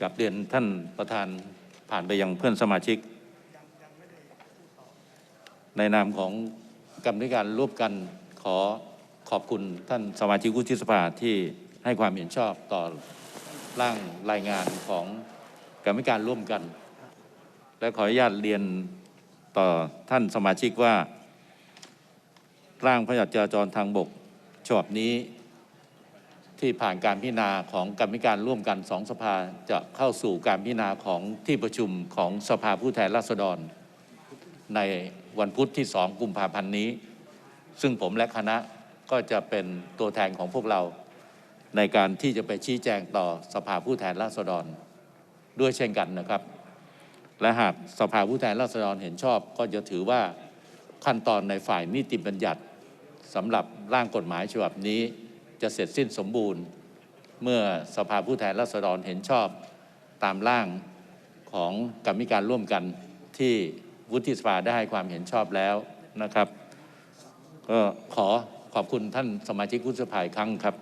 กับเรียนท่านประธานผ่านไปยังเพื่อนสมาชิก ในนามของกรรมธิการร่วมกันขอขอบคุณท่านสมาชิกวุฒิสภาที่ให้ความเห็นชอบต่อร่างรายงานของกรรมการร่วมกัน และขออนุญาตเรียนต่อท่านสมาชิกว่า ร่างพระราชจราจรทางบกฉบับนี้ ที่ผ่านการพิจารณาของกรรมการร่วมกันสองสภาจะเข้าสู่การพิจารณาของที่ประชุมของสภาผู้แทนราษฎร ในวันพุธที่สองกุมภาพันธ์นี้ ซึ่งผมและคณะก็จะเป็นตัวแทนของพวกเรา ในการที่จะไปชี้แจงต่อสภาผู้แทนราษฎร ด้วยเช่นกันนะครับ และหากสภาผู้แทนราษฎรเห็นชอบ ก็จะถือว่าขั้นตอนในฝ่ายนิติบัญญัติสำหรับร่างกฎหมายฉบับนี้ จะเสร็จสิ้นสมบูรณ์ เมื่อสภาผู้แทนราษฎรเห็นชอบตามร่างของกรรมการร่วมกันที่วุฒิสภาได้ให้ความเห็นชอบแล้วนะครับ ก็ขอขอบคุณท่านสมาชิกวุฒิสภาอีกครั้งครับ